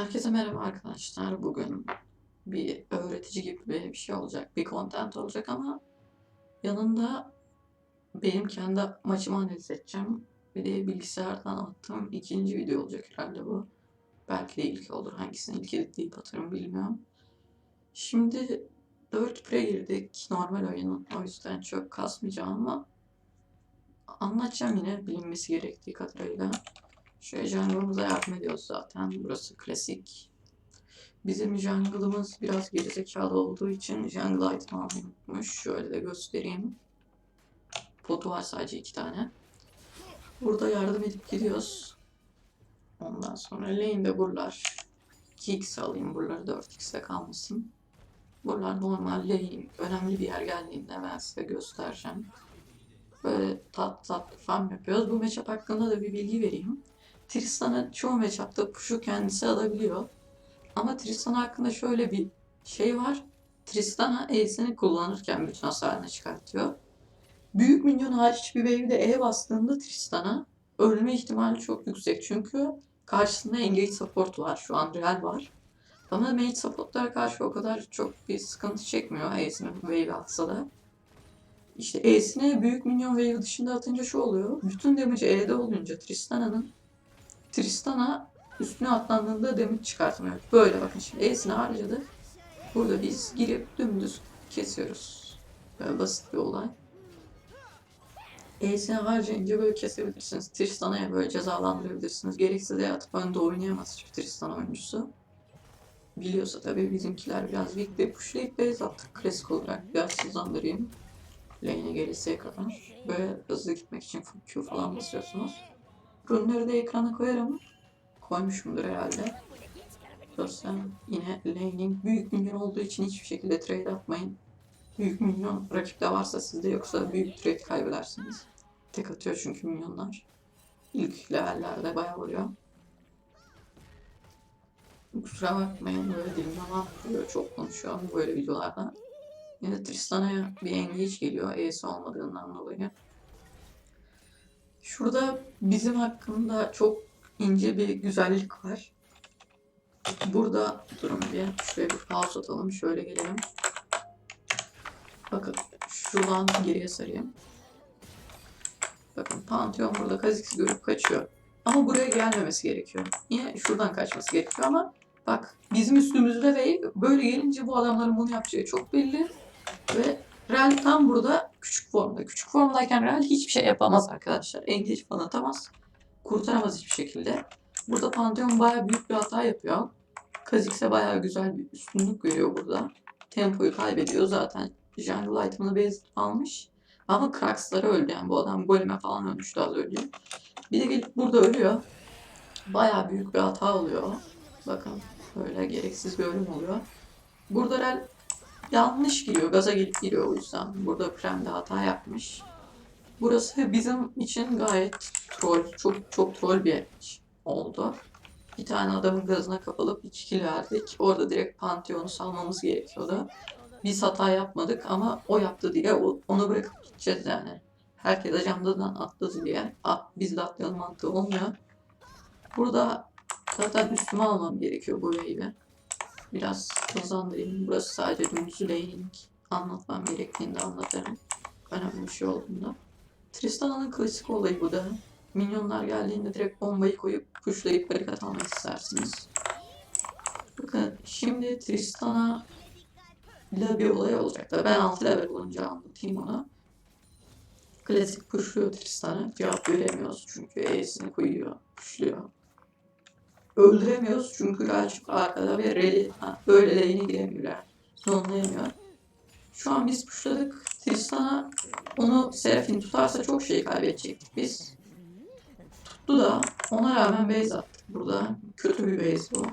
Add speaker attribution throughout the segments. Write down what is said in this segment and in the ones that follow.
Speaker 1: Herkese merhaba arkadaşlar. Bugün bir öğretici gibi bir şey olacak. Bir content olacak ama yanında benim kendi maçımı analiz edeceğim. Bir de bilgisayardan attığım ikinci video olacak herhalde bu. Belki de ilk olur. Hangisini ilk editleyip atarım bilmiyorum. Şimdi 4 pre girdik. Normal oyunun. O yüzden çok kasmayacağım ama anlatacağım yine bilinmesi gerektiği kadarıyla. Şöyle jungle'ımıza yardım ediyoruz zaten. Burası klasik. Bizim jungle'ımız biraz gerizekalı olduğu için jungle item almayı. Şöyle de göstereyim. Potu var sadece iki tane. Burada yardım edip gidiyoruz. Ondan sonra lane'de buralar. 2x alayım buraları 4x'e kalmasın. Buralar normal lane. Önemli bir yer geldiğinde ben size göstereceğim. Böyle tat tatlı farm yapıyoruz. Bu matchup hakkında da bir bilgi vereyim. Tristan'ın çoğu matchup'ta push'u kendisi alabiliyor. Ama Tristan hakkında şöyle bir şey var. Tristan'a E'sini kullanırken bütün hasarını çıkartıyor. Büyük minyon hariç bir wave'de E bastığında Tristan'a ölme ihtimali çok yüksek. Çünkü karşısında engage support var. Şu an real var. Ama mage supportlara karşı o kadar çok bir sıkıntı çekmiyor E'sini wave atsa da. İşte E'sine büyük minyon wave dışında atınca şu oluyor. Bütün damage E'de olunca Tristana'nın Tristana üstüne atlandığında damage çıkartmıyor. Böyle bakın şimdi E'sini harcadı. Burada biz girip dümdüz kesiyoruz. Böyle basit bir olay. E'sini harcayınca böyle kesebilirsiniz. Tristana'ya böyle cezalandırabilirsiniz. Gereksiz de atıp önde oynayamaz çünkü Tristan oyuncusu. Biliyorsa tabii bizimkiler biraz weak ve pushlayıp base attık klasik olarak. Biraz hızlandırayım. Lane'e gelesiye kadar. Böyle hızlı gitmek için Q falan basıyorsunuz. Runları da ekrana koyarım. Koymuşumdur herhalde. Sosyal yine laning büyük minyon olduğu için hiçbir şekilde trade atmayın. Büyük minyon rakipte varsa sizde yoksa büyük trade kaybedersiniz. Tek atıyor çünkü minyonlar. İlk levellerde bayağı vuruyor. Kusura bakmayın böyle dilim ama böyle çok konuşuyorum böyle videolarda. Yine Tristan'a bir engage geliyor E'si olmadığından dolayı. Şurada bizim hakkında çok ince bir güzellik var. Burada durun bir şöyle bir pause atalım. Şöyle gelelim. Bakın şuradan geriye sarayım. Bakın Pantheon burada Kha'Zix'i görüp kaçıyor. Ama buraya gelmemesi gerekiyor. Yine şuradan kaçması gerekiyor ama bak bizim üstümüzde ve böyle gelince bu adamların bunu yapacağı çok belli. Ve Real tam burada küçük formda. Küçük formdayken Real hiçbir şey yapamaz arkadaşlar. Engage falan atamaz. Kurtaramaz hiçbir şekilde. Burada Pantheon bayağı büyük bir hata yapıyor. Kha'Zix'e bayağı güzel bir üstünlük veriyor burada. Tempoyu kaybediyor zaten. Jungle item'ını base almış. Ama Krax'ları öldü yani bu adam goleme falan ölmüştü az önce. Bir de gelip burada ölüyor. Bayağı büyük bir hata oluyor. Bakın böyle gereksiz bir ölüm oluyor. Burada Real yanlış giriyor. Gaza gelip giriyor o yüzden. Burada Prem hata yapmış. Burası bizim için gayet troll, çok çok troll bir oldu. Bir tane adamın gazına kapılıp 2 kill verdik. Orada direkt Pantheon'u salmamız gerekiyordu. Biz hata yapmadık ama o yaptı diye onu bırakıp gideceğiz yani. Herkes ajandadan atladı diye. A, biz de atlayalım mantığı olmuyor. Burada zaten üstüme almam gerekiyor bu wave'i. Biraz hızlandırayım. Burası sadece dümdüz laning. Anlatmam gerektiğinde anlatırım. Önemli bir şey olduğunda. Tristana'nın klasik olayı bu da. Minyonlar geldiğinde direkt bombayı koyup pushlayıp barikat almak istersiniz. Bakın şimdi Tristana ile bir olay olacak da ben 6 level olunca anlatayım onu. Klasik pushluyor Tristan'a. Cevap veremiyoruz çünkü E'sini koyuyor, pushluyor. Öldüremiyoruz çünkü Ralph arkada ve Reli böyle lane'e giremiyorlar. Sonlayamıyor. Şu an biz pushladık. Tristan'a onu Seraphine tutarsa çok şey kaybedecektik biz. Tuttu da ona rağmen base attık burada. Kötü bir base bu.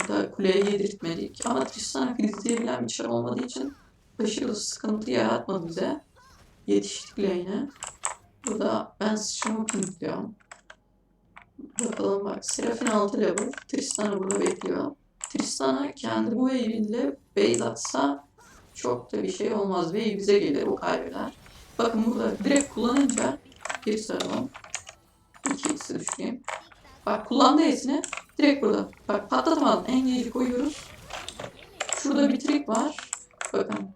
Speaker 1: Burada kuleye yedirtmedik. Ama Tristan'a filizleyebilen bir şey olmadığı için aşırı sıkıntı yaratmadı bize. Yetiştik lane'e. Burada ben sıçramı kilitliyorum. Bakalım bak. Seraphine 6 level. Tristana burada bekliyor. Tristana kendi bu wave'inle base atsa çok da bir şey olmaz. Wave bize gelir. O kaybeder. Bakın burada direkt kullanınca bir saralım. 2x'i düşeyim. Bak kullandı esini. Direkt burada. Bak patlatamadım. Engage'i koyuyoruz. Şurada bir trik var. Bakın.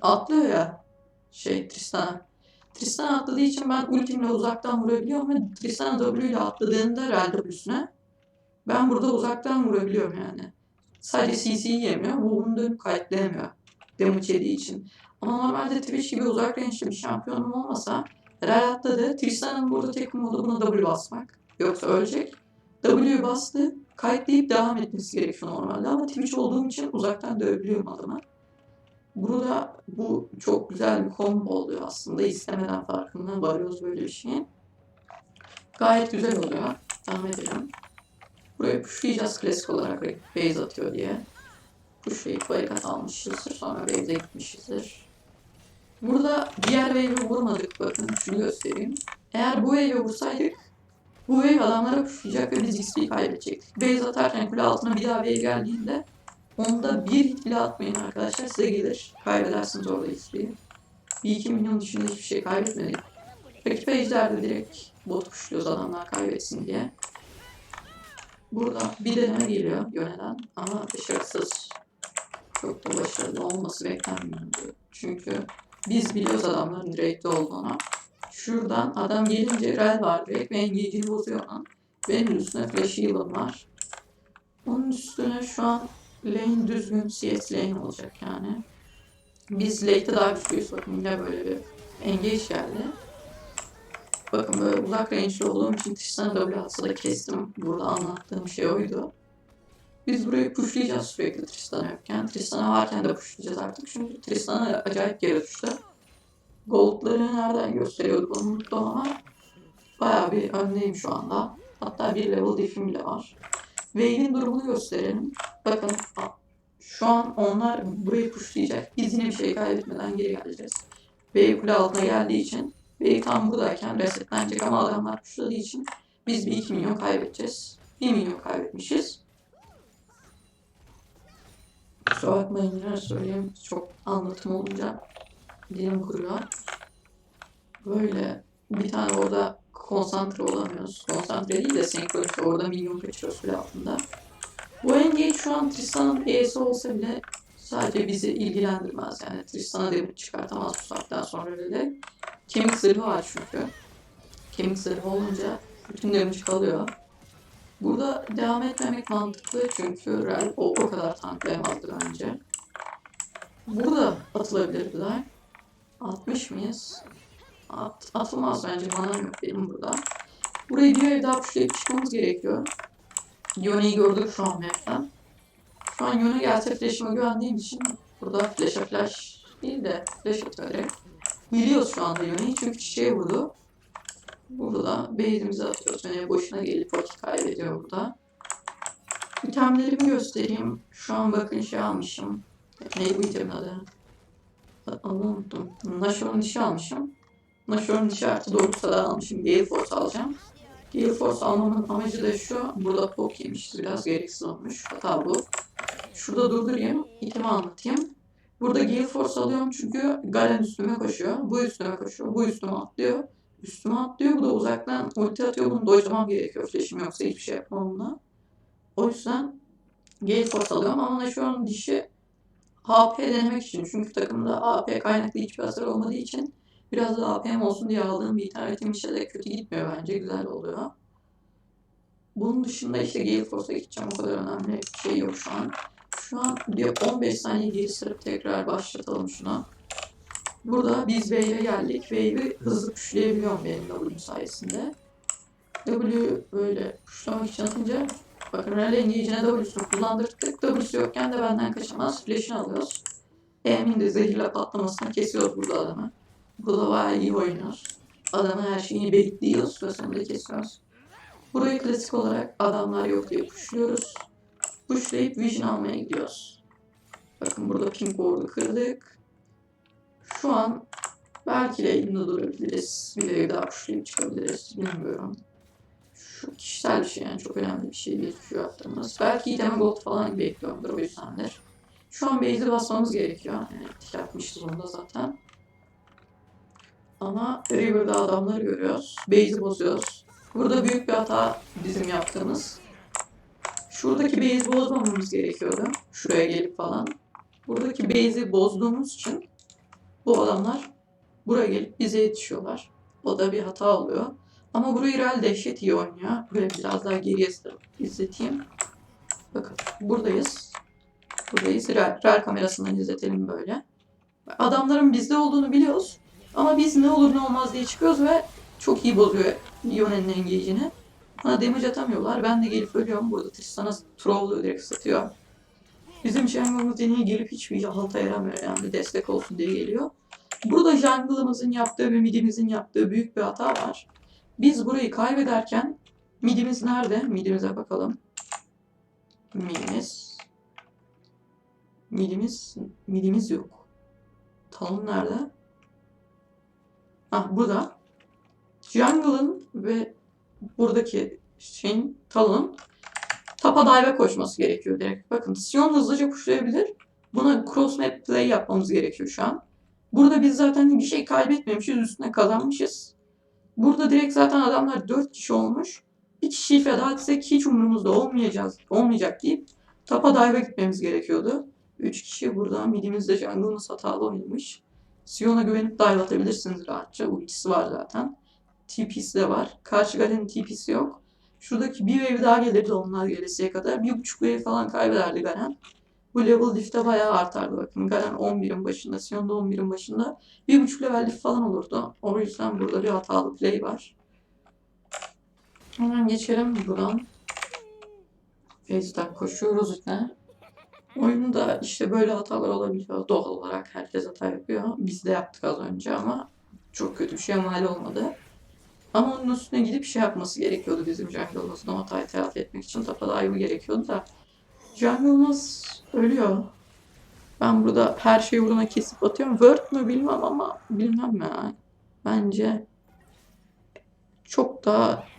Speaker 1: Atlıyor ya. Şey Tristana. Tristana atladığı için ben ultimle uzaktan vurabiliyorum ve Tristana W ile atladığında Rel W'süne ben burada uzaktan vurabiliyorum yani. Sadece CC'yi yemiyor. Bu bunu dönüp kayıtlayamıyor. Damage yediği için. Ama normalde Twitch gibi uzak range'li bir şampiyonum olmasa Rel atladı. Tristana'nın burada tek umudu buna W basmak. Yoksa ölecek. W'yu bastı. Kayıtlayıp devam etmesi gerekiyor normalde ama Twitch olduğum için uzaktan dövebiliyorum adamı. Burada bu çok güzel bir combo oluyor aslında. İstemeden farkında varıyoruz böyle bir şeyin. Gayet güzel oluyor. Devam edelim. Buraya pushlayacağız klasik olarak base atıyor diye. Pushlayıp barikat almışızdır. Sonra base'e gitmişizdir. Burada diğer wave'e vurmadık. Bakın şunu göstereyim. Eğer bu wave'e vursaydık bu wave adamlara pushlayacak ve biz XP'yi kaybedecektik. Base atarken kule altına bir daha wave geldiğinde onda bir hit bile atmayın arkadaşlar. Size gelir. Kaybedersiniz orada XP'yi. Bir iki milyon dışında hiçbir şey kaybetmedik. Rakip ejder direkt bot pushluyoruz adamlar kaybetsin diye. Burada bir deneme geliyor yöneden ama başarısız. Çok da başarılı olması beklenmiyordu. Çünkü biz biliyoruz adamların direkte olduğunu. Şuradan adam gelince rel var direkt ve engage'ini bozuyor lan. Benim üstüne flash heal'ım var. Onun üstüne şu an lane düzgün CS lane olacak yani. Biz late'e daha güçlüyüz. Bakın yine böyle bir engage geldi. Bakın böyle uzak range'li olduğum için Tristana W atsa da kestim. Burada anlattığım şey oydu. Biz burayı pushlayacağız sürekli Tristana yokken. Tristana varken de pushlayacağız artık. Çünkü Tristana acayip geri düştü. Gold'ları nereden gösteriyorduk onu unuttum ama bayağı bir öndeyim şu anda. Hatta bir level diff'im bile var. Wave'in durumunu gösterelim. Bakın şu an onlar burayı pushlayacak. Biz yine bir şey kaybetmeden geri geleceğiz. Wave kule altına geldiği için Wave tam buradayken resetlenecek ama adamlar pushladığı için biz bir 2 milyon kaybedeceğiz. 1 milyon kaybetmişiz. Kusura bakmayın yine söyleyeyim. Çok anlatım olunca dilim kuruyor. Böyle bir tane orada konsantre olamıyoruz. Konsantre değil de senkronize orada milyon kaçırıyoruz bile altında. Bu engage şu an Tristan'ın E'si olsa bile sadece bizi ilgilendirmez. Yani Tristan'a demir çıkartamaz bu saatten sonra bile. Kemik zırhı var çünkü. Kemik zırhı olunca bütün damage kalıyor. Burada devam etmemek mantıklı çünkü Rel o, o kadar tanklayamazdı bence. Burada atılabilir bir daha. 60 mıyız? At, atılmaz bence. Bana yok benim burada. Burayı bir ev daha çıkmamız gerekiyor. Yone'yi gördük şu an map'ten. Şu an Yone gelse flash'ıma güvendiğim için burada flash'a flash değil de flash atarak biliyoruz şu anda Yone'yi çünkü çiçeğe vurdu. Burada da base'imizi atıyoruz. Yani boşuna gelip vakit kaybediyor burada. İtemlerimi göstereyim. Şu an bakın şey almışım. Ne bu itemin adı? Adını unuttum. Nashor'un almışım. Nashor'un dişi artı doğrultuda da almışım. Gale Force alacağım. Gale Force almamın amacı da şu. Burada pok yemişiz. Biraz gereksiz olmuş. Hata bu. Şurada durdurayım. İtemi anlatayım. Burada Gale Force alıyorum çünkü Galen üstüme koşuyor. Bu üstüme koşuyor. Bu üstüme atlıyor. Üstüme atlıyor. Bu da uzaktan ulti atıyor. Bunu dojlamam gerekiyor. Flash'im yoksa hiçbir şey yapmam onunla. O yüzden Gale Force alıyorum ama Nashor'un dişi AP denemek için. Çünkü takımda AP kaynaklı hiçbir hasar olmadığı için biraz da AP'm olsun diye aldığım bir internetim işte de kötü gitmiyor bence. Güzel oluyor. Bunun dışında işte Gale Force'a gideceğim. O kadar önemli bir şey yok şu an. Şu an bir 15 saniye geri sırıp tekrar başlatalım şuna. Burada biz Wave'e geldik. Wave'i hızlı pushlayabiliyorum benim W'm sayesinde. W böyle pushlamak için atınca bakın Rel Engage'ine W'sunu kullandırdık. W'su yokken de benden kaçamaz. Flash'ını alıyoruz. Emin de zehirle patlamasını kesiyoruz burada adamı. Bayağı iyi oynuyoruz. Adamın her şeyini bekliyoruz ve sonunda kesiyoruz. Burayı klasik olarak adamlar yok diye pushluyoruz. Pushlayıp vision almaya gidiyoruz. Bakın burada pink ward'u kırdık. Şu an belki de elimde durabiliriz. Bir de daha pushlayıp çıkabiliriz. Bilmiyorum. Şu kişisel bir şey yani çok önemli bir şey değil şu yaptığımız. Belki item gold falan bekliyorumdur o yüzdendir. Şu an base'e basmamız gerekiyor. Yani yapmışız onu da zaten. Ama River'da adamları görüyoruz. Base'i bozuyoruz. Burada büyük bir hata bizim yaptığımız. Şuradaki base'i bozmamamız gerekiyordu. Şuraya gelip falan. Buradaki base'i bozduğumuz için bu adamlar buraya gelip bize yetişiyorlar. O da bir hata oluyor. Ama burayı Real dehşet iyi oynuyor. Böyle biraz daha geriye izleteyim. Bakın buradayız. Buradayız. Real, Real kamerasından izletelim böyle. Adamların bizde olduğunu biliyoruz. Ama biz ne olur ne olmaz diye çıkıyoruz ve çok iyi bozuyor Yone'nin engage'ini. Bana damage atamıyorlar. Ben de gelip ölüyorum. Burada Tristan'a troll'u direkt satıyor. Bizim jungle'ımız yine gelip hiçbir halta yaramıyor yani destek olsun diye geliyor. Burada jungle'ımızın yaptığı ve midimizin yaptığı büyük bir hata var. Biz burayı kaybederken midimiz nerede? Midimize bakalım. Midimiz. Midimiz. Midimiz yok. Talon nerede? Ah burada. Jungle'ın ve buradaki şeyin Talon'un tapa dive'e koşması gerekiyor direkt. Bakın Sion hızlıca kuşlayabilir. Buna cross map play yapmamız gerekiyor şu an. Burada biz zaten bir şey kaybetmemişiz. Üstüne kazanmışız. Burada direkt zaten adamlar 4 kişi olmuş. Bir kişiyi feda etsek hiç umurumuzda olmayacağız, olmayacak deyip tapa dive'e gitmemiz gerekiyordu. 3 kişi burada midimizde jungle'ımız hatalı oynamış. Sion'a güvenip dive atabilirsiniz rahatça. Ultisi var zaten. TP'si de var. Karşı Galen'in TP'si yok. Şuradaki bir wave daha gelirdi onlar gelesiye kadar. Bir buçuk wave falan kaybederdi Galen. Bu level diff'te bayağı artardı bakın. Galen 11'in başında, Sion da 11'in başında. Bir buçuk level diff falan olurdu. O yüzden burada bir hatalı play var. Hemen geçelim buradan. Base'den koşuyoruz yine. Oyunda işte böyle hatalar olabiliyor. Doğal olarak herkes hata yapıyor. Biz de yaptık az önce ama çok kötü bir şey mal olmadı. Ama onun üstüne gidip şey yapması gerekiyordu bizim jungle'ımızın o hatayı telafi etmek için. Tapa dive'ı gerekiyordu da. Jungle'ımız ölüyor. Ben burada her şeyi uğruna kesip atıyorum. Word mü bilmem ama bilmem ya. Bence çok daha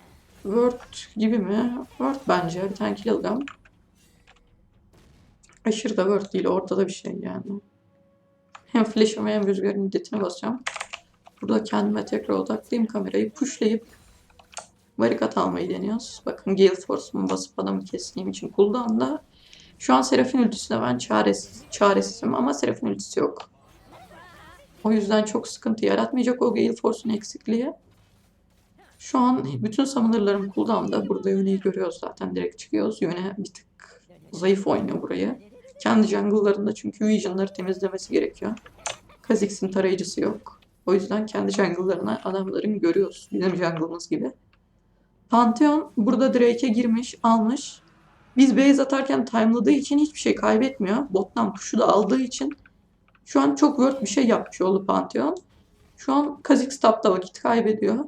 Speaker 1: Word gibi mi? Word bence. Bir tane kill. Aşırı da Word değil. Ortada bir şey yani. Hem flash'ıma hem rüzgarın iddetine basacağım. Burada kendime tekrar odaklayayım kamerayı. Pushlayıp barikat almayı deniyoruz. Bakın Gale Force'umu basıp adamı kestiğim için cooldown'da. Şu an Serafin ultisine ben çaresiz, çaresizim ama Serafin ultisi yok. O yüzden çok sıkıntı yaratmayacak o Gale Force'un eksikliği. Şu an bütün summoner'larım cooldown'da. Burada Yone'yi görüyoruz zaten. Direkt çıkıyoruz. Yone bir tık zayıf oynuyor burayı. Kendi jungle'larında çünkü Vision'ları temizlemesi gerekiyor. Kha'Zix'in tarayıcısı yok. O yüzden kendi jungle'larına adamların görüyoruz. Bizim jungle'ımız gibi. Pantheon burada Drake'e girmiş, almış. Biz base atarken timeladığı için hiçbir şey kaybetmiyor. Bottan push'u da aldığı için şu an çok worth bir şey yapmış oldu Pantheon. Şu an Kha'Zix tapta vakit kaybediyor.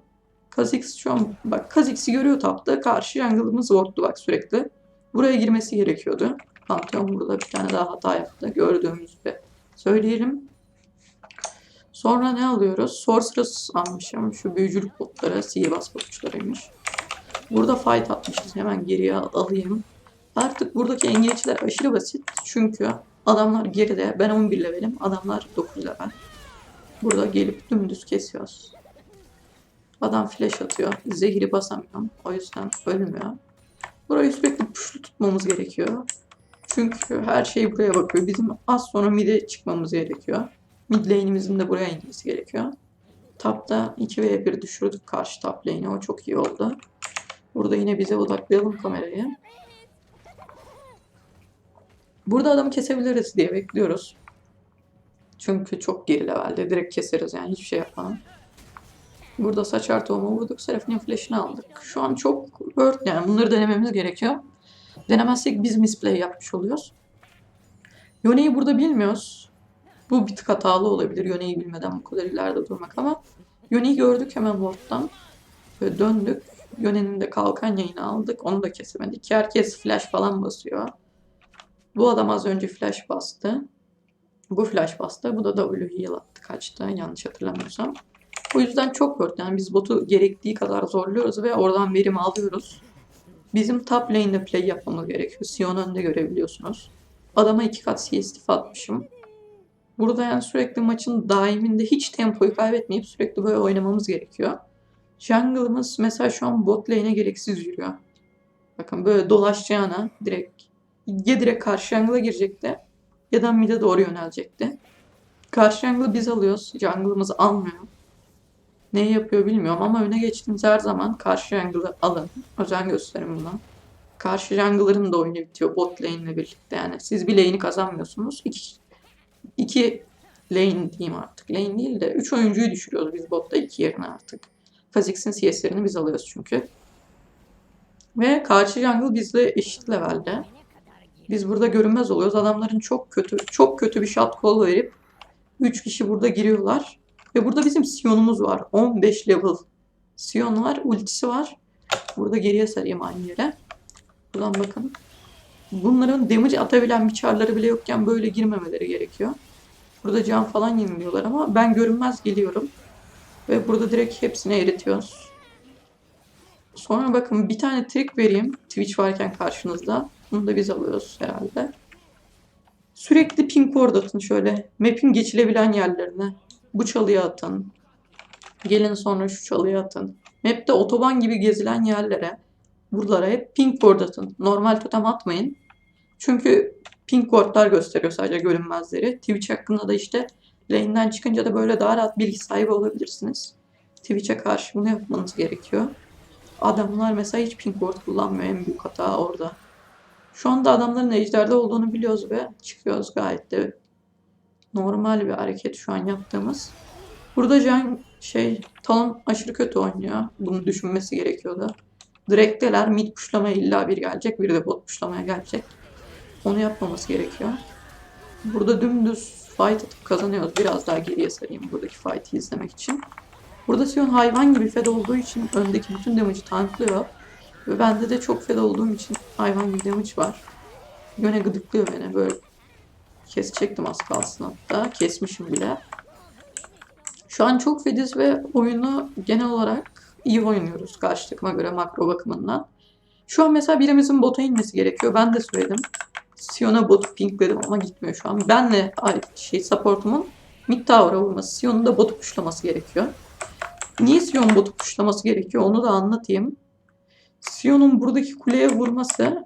Speaker 1: Kha'Zix şu an bak Kha'Zix'i görüyor tapta. Karşı jungle'ımız ward'du bak sürekli. Buraya girmesi gerekiyordu. Pantheon burada bir tane daha hata yaptı. Gördüğümüz gibi söyleyelim. Sonra ne alıyoruz? Sorceress almışım. Şu büyücülük botları, sihirbaz botçularıymış. Burada fight atmışız. Hemen geriye alayım. Artık buradaki engelçiler aşırı basit. Çünkü adamlar geride. Ben 11 levelim. Adamlar 9 level. Burada gelip dümdüz kesiyoruz. Adam flash atıyor. Zehri basamıyorum. O yüzden ölmüyor. Burayı sürekli puşlu tutmamız gerekiyor. Çünkü her şey buraya bakıyor. Bizim az sonra mid'e çıkmamız gerekiyor. Mid lane'imizin de buraya inmesi gerekiyor. Tapta 2v1 düşürdük karşı top lane'i. O çok iyi oldu. Burada yine bize odaklayalım kamerayı. Burada adamı kesebiliriz diye bekliyoruz. Çünkü çok geri levelde. Direkt keseriz yani hiçbir şey yapmadan. Burada saç tohumu vurduk. Seraphine flash'ını aldık. Şu an çok worth yani bunları denememiz gerekiyor. Denemezsek biz misplay yapmış oluyoruz. Yone'yi burada bilmiyoruz. Bu bir tık hatalı olabilir Yone'yi bilmeden bu kadar ileride durmak ama Yone'yi gördük hemen ward'dan. Böyle döndük. Yone'nin de kalkan yayını aldık. Onu da kesemedik. Herkes flash falan basıyor. Bu adam az önce flash bastı. Bu flash bastı. Bu da W heal attı kaçtı yanlış hatırlamıyorsam. O yüzden çok worth. Yani biz botu gerektiği kadar zorluyoruz ve oradan verim alıyoruz. Bizim top lane'de play yapmamız gerekiyor. Sion önde görebiliyorsunuz. Adama iki kat CSTF atmışım. Burada yani sürekli maçın daiminde hiç tempoyu kaybetmeyip sürekli böyle oynamamız gerekiyor. Jungle'ımız mesela şu an bot lane'e gereksiz yürüyor. Bakın böyle dolaşacağına direkt ya direkt karşı jungle'a girecekti ya da mid'e doğru yönelecekti. Karşı jungle'ı biz alıyoruz. Jungle'ımız almıyor. Ne yapıyor bilmiyorum ama öne geçtiğimiz her zaman karşı jungle'ı alın. Özen gösterin buna. Karşı jungle'ların da oyunu bitiyor bot lane ile birlikte yani. Siz bir lane'i kazanmıyorsunuz. İki, iki lane diyeyim artık. Lane değil de 3 oyuncuyu düşürüyoruz biz botta iki yerine artık. Kha'Zix'in CS'lerini biz alıyoruz çünkü. Ve karşı jungle bizle eşit levelde. Biz burada görünmez oluyoruz. Adamların çok kötü, çok kötü bir shot call verip 3 kişi burada giriyorlar. Ve burada bizim Sion'umuz var. 15 level. Sion var, ultisi var. Burada geriye sarayım aynı yere. Buradan bakın. Bunların damage atabilen bir bile yokken böyle girmemeleri gerekiyor. Burada can falan yeniliyorlar ama ben görünmez geliyorum. Ve burada direkt hepsini eritiyoruz. Sonra bakın bir tane trik vereyim. Twitch varken karşınızda. Bunu da biz alıyoruz herhalde. Sürekli ping board atın şöyle. Map'in geçilebilen yerlerine. Bu çalıya atın. Gelin sonra şu çalıya atın. Map'te otoban gibi gezilen yerlere, buralara hep ping board atın. Normal totem atmayın. Çünkü ping boardlar gösteriyor sadece görünmezleri. Twitch hakkında da işte lane'den çıkınca da böyle daha rahat bilgi sahibi olabilirsiniz. Twitch'e karşı bunu yapmanız gerekiyor. Adamlar mesela hiç ping board kullanmıyor. En büyük hata orada. Şu anda adamların ejderde olduğunu biliyoruz ve çıkıyoruz gayet de normal bir hareket şu an yaptığımız. Burada Can şey Talon aşırı kötü oynuyor. Bunu düşünmesi gerekiyordu. Direkteler mid puşlamaya illa bir gelecek, bir de bot puşlamaya gelecek. Onu yapmaması gerekiyor. Burada dümdüz fight atıp kazanıyoruz. Biraz daha geriye sarayım buradaki fight'i izlemek için. Burada Sion hayvan gibi fed olduğu için öndeki bütün damage'ı tanklıyor. Ve bende de çok fed olduğum için hayvan gibi damage var. Yöne gıdıklıyor beni böyle. Kesecektim az kalsın hatta. Kesmişim bile. Şu an çok fediz ve oyunu genel olarak iyi oynuyoruz karşı takıma göre makro bakımından. Şu an mesela birimizin bota inmesi gerekiyor. Ben de söyledim. Sion'a botu pinkledim ama gitmiyor şu an. Benle şey supportumun mid tower'a vurması, Sion'un da botu puşlaması gerekiyor. Niye Sion botu puşlaması gerekiyor onu da anlatayım. Sion'un buradaki kuleye vurması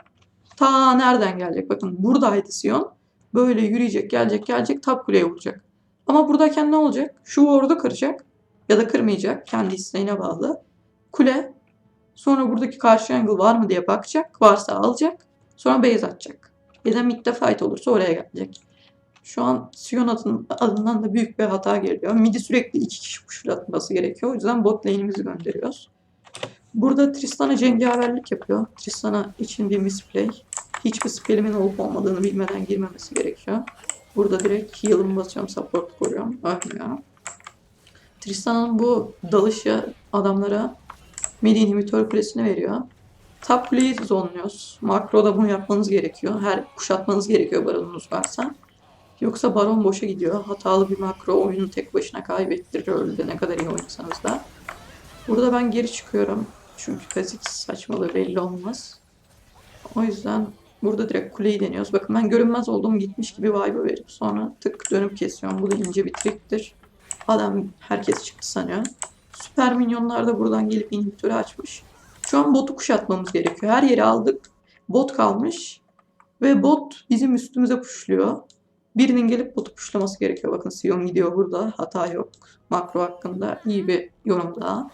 Speaker 1: ta nereden gelecek? Bakın buradaydı Sion. Böyle yürüyecek, gelecek, gelecek, tap kuleye vuracak. Ama buradayken ne olacak? Şu orada kıracak ya da kırmayacak. Kendi isteğine bağlı. Kule. Sonra buradaki karşı angle var mı diye bakacak. Varsa alacak. Sonra base atacak. Ya da midde fight olursa oraya gelecek. Şu an Sion adın, adından da büyük bir hata geliyor. Midi sürekli iki kişi pushlatması gerekiyor. O yüzden bot lane'imizi gönderiyoruz. Burada Tristan'a cengaverlik yapıyor. Tristan'a için bir misplay. Hiçbir spellimin olup olmadığını bilmeden girmemesi gerekiyor. Burada direkt heal'ımı basıyorum, support koruyorum. Ölmüyor. Tristan'ın bu dalışı adamlara mid inhibitor kulesini veriyor. Top kuleyi zonluyoruz. Makroda bunu yapmanız gerekiyor. Her kuşatmanız gerekiyor baronunuz varsa. Yoksa baron boşa gidiyor. Hatalı bir makro oyunu tek başına kaybettirir öyle ne kadar iyi oynasanız da. Burada ben geri çıkıyorum. Çünkü Kha'Zix saçmalığı belli olmaz. O yüzden burada direkt kuleyi deniyoruz. Bakın ben görünmez olduğum gitmiş gibi vibe verip sonra tık dönüp kesiyorum. Bu da ince bir triktir. Adam herkes çıktı sanıyor. Süper minyonlar da buradan gelip inhibitörü açmış. Şu an botu kuşatmamız gerekiyor. Her yeri aldık. Bot kalmış. Ve bot bizim üstümüze puşluyor. Birinin gelip botu puşlaması gerekiyor. Bakın Sion gidiyor burada. Hata yok. Makro hakkında iyi bir yorum daha.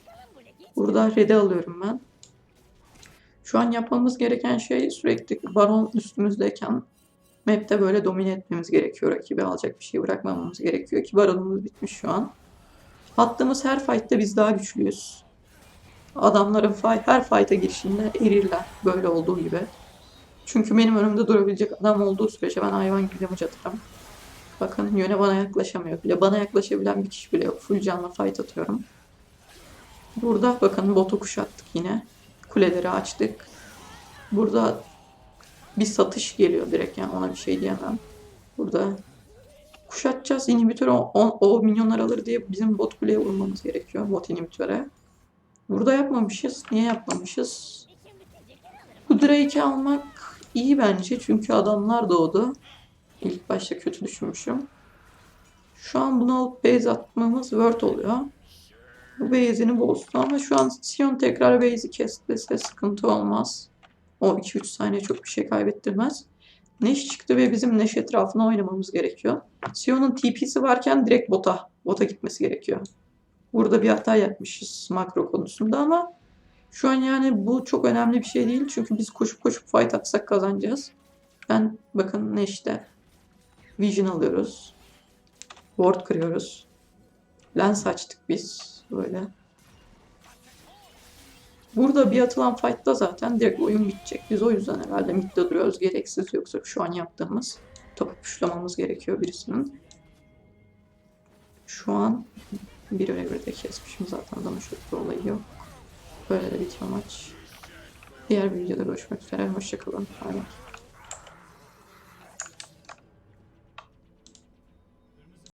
Speaker 1: Burada red'e alıyorum ben. Şu an yapmamız gereken şey sürekli baron üstümüzdeyken map'te böyle domine etmemiz gerekiyor. Rakibi alacak bir şey bırakmamamız gerekiyor ki baronumuz bitmiş şu an. Attığımız her fight'te biz daha güçlüyüz. Adamların fight, her fight'a girişinde erirler. Böyle olduğu gibi. Çünkü benim önümde durabilecek adam olduğu sürece ben hayvan gibi damage atarım. Bakın yöne bana yaklaşamıyor bile. Bana yaklaşabilen bir kişi bile yok. Full canla fight atıyorum. Burada bakın botu kuşattık yine. Kuleleri açtık. Burada bir satış geliyor direkt yani ona bir şey diyemem. Burada kuşatacağız. İnhibitör o, o, o minyonlar alır diye bizim bot kuleye vurmamız gerekiyor. Bot inhibitöre. Burada yapmamışız. Niye yapmamışız? Bu Drake'i almak iyi bence çünkü adamlar doğdu. İlk başta kötü düşünmüşüm. Şu an bunu alıp base atmamız word oluyor. Bu base'ini bozdu ama şu an Sion tekrar base'i kestiyse sıkıntı olmaz. O 2-3 saniye çok bir şey kaybettirmez. Neş çıktı ve bizim Neş etrafına oynamamız gerekiyor. Sion'un TP'si varken direkt bota, bota gitmesi gerekiyor. Burada bir hata yapmışız makro konusunda ama şu an yani bu çok önemli bir şey değil. Çünkü biz koşup koşup fight atsak kazanacağız. Ben bakın Neş'te Vision alıyoruz. Ward kırıyoruz. Lens açtık biz böyle. Burada bir atılan fight'ta zaten direkt oyun bitecek. Biz o yüzden herhalde midde duruyoruz. Gereksiz yoksa şu an yaptığımız topu puşlamamız gerekiyor birisinin. Şu an bir öyle bir de kesmişim zaten adamın çok bir olayı yok. Böyle de bitiyor maç. Diğer videoda görüşmek üzere. Hoşçakalın. Bay.